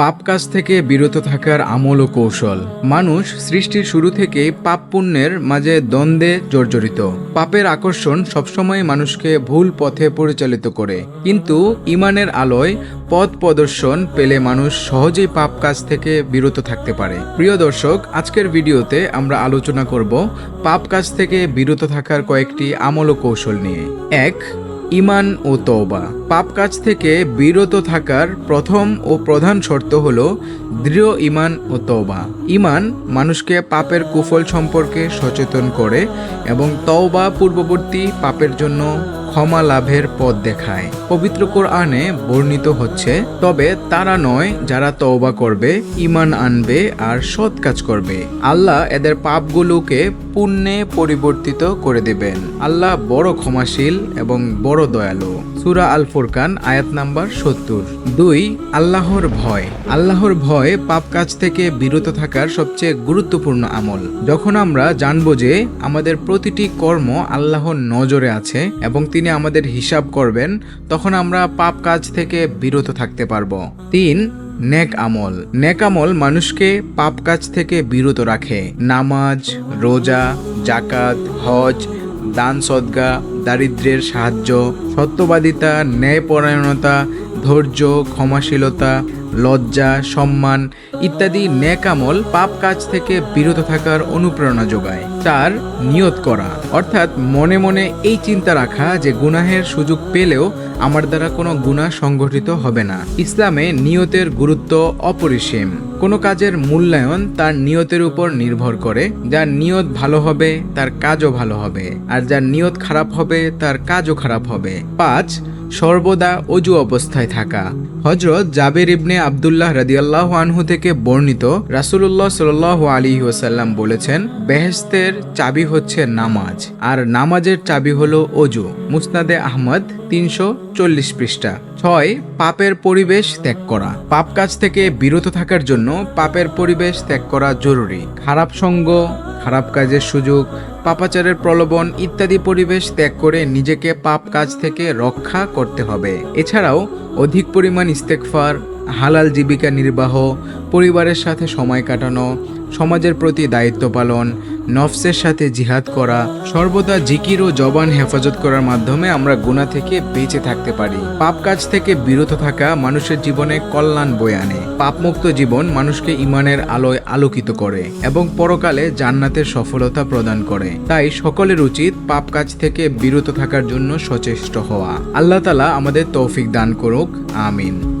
পাপ কাজ থেকে বিরত থাকার আমল ও কৌশল। মানুষ সৃষ্টির শুরু থেকেই পাপ পুণ্যের মাঝে দ্বন্দ্বে জর্জরিত। পাপের আকর্ষণ সবসময় মানুষকে ভুল পথে পরিচালিত করে। কিন্তু ইমানের আলোয় পথ প্রদর্শন পেলে মানুষ সহজেই পাপ কাজ থেকে বিরত থাকতে পারে। প্রিয় দর্শক, আজকের ভিডিওতে আমরা আলোচনা করব পাপ কাজ থেকে বিরত থাকার কয়েকটি আমল ও কৌশল নিয়ে। এক ইমান ও তওবা। পাপ কাজ থেকে বিরত থাকার প্রথম ও প্রধান শর্ত হল দৃঢ় ইমান ও তওবা। ইমান মানুষকে পাপের কুফল সম্পর্কে সচেতন করে এবং তওবা পূর্ববর্তী পাপের জন্য ক্ষমা লাভের পথ দেখায়। পবিত্র কোরআনে বর্ণিত হচ্ছে, তবে তারা নয় যারা তওবা করবে ইমান আনবে আর সৎ কাজ করবে। আল্লাহ এদের পাপগুলোকে পুণ্যে পরিবর্তিত করে দেবেন। আল্লাহ বড় ক্ষমাশীল এবং বড় দয়ালু। সুরা আল ফুরকান আয়াত নাম্বার সত্তর। দুই, আল্লাহর ভয়। আল্লাহর ভয় পাপ কাজ থেকে বিরত থাকার সবচেয়ে গুরুত্বপূর্ণ আমল। যখন আমরা জানব যে আমাদের প্রতিটি কর্ম আল্লাহর নজরে আছে এবং তিনি আমাদের হিসাব করবেন, তখন আমরা পাপ কাজ থেকে বিরত থাকতে পারব। তিন, নেক আমল। নেক আমল মানুষকে পাপ কাজ থেকে বিরত রাখে। নামাজ, রোজা জাকাত হজ, দান সদ্গা দারিদ্র্যের সাহায্য সত্যবাদিতা ন্যায়পরায়ণতা ধৈর্য, ক্ষমাশীলতা, লজ্জা, সম্মান ইত্যাদি নেকামল পাপ কাজ থেকে বিরত থাকার অনুপ্রেরণা যোগায়। চার নিয়ত করা। অর্থাৎ মনে মনে এই চিন্তা রাখা যে গুনাহের সুযোগ পেলেও আমার দ্বারা কোনো গুনাহ সংগঠিত হবে না। ইসলামে নিয়তের গুরুত্ব অপরিসীম। কোনো কাজের মূল্যায়ন তার নিয়তের উপর নির্ভর করে। যার নিয়ত ভালো হবে, তার কাজও ভালো হবে। আর যার নিয়ত খারাপ হবে, তার কাজও খারাপ হবে। পাঁচ সর্বদা অজু অবস্থায় থাকা। হজরত জাবের ইবনে আবদুল্লাহ রাদিয়াল্লাহু আনহু থেকে বর্ণিত রাসূলুল্লাহ সাল্লাল্লাহু আলাইহি ওয়াসাল্লাম বলেছেন বেহেস্তের চাবি হচ্ছে নামাজ, আর নামাজের চাবি হলো অজু। মুসনাদে আহমদ তিনশো চল্লিশ পৃষ্ঠা। ছয়, পাপের পরিবেশ ত্যাগ করা। পাপ কাজ থেকে বিরত থাকার জন্য পাপের পরিবেশ ত্যাগ করা জরুরি। খারাপ সঙ্গ খারাপ কাজের সুযোগ, পাপাচারের প্রলোভন ইত্যাদি পরিবেশ ত্যাগ করে নিজেকে পাপ কাজ থেকে রক্ষা করতে হবে। এছাড়াও, অধিক পরিমাণ ইস্তেকফার হালাল জীবিকা নির্বাহ, পরিবারের সাথে সময় কাটানো সমাজের প্রতি দায়িত্ব পালন, নফসের সাথে জিহাদ করা, সর্বদা জিকির ও জবান হেফাজত করার মাধ্যমে আমরা গুণা থেকে বেঁচে থাকতে পারি। পাপ কাজ থেকে বিরত থাকা মানুষের জীবনে কল্যাণ বয়ে আনে। পাপমুক্ত জীবন মানুষকে ইমানের আলোয় আলোকিত করে এবং পরকালে জান্নাতের সফলতা প্রদান করে। তাই সকলের উচিত পাপ কাজ থেকে বিরত থাকার জন্য সচেষ্ট হওয়া। আল্লাহ তালা আমাদের তৌফিক দান করুক। আমিন।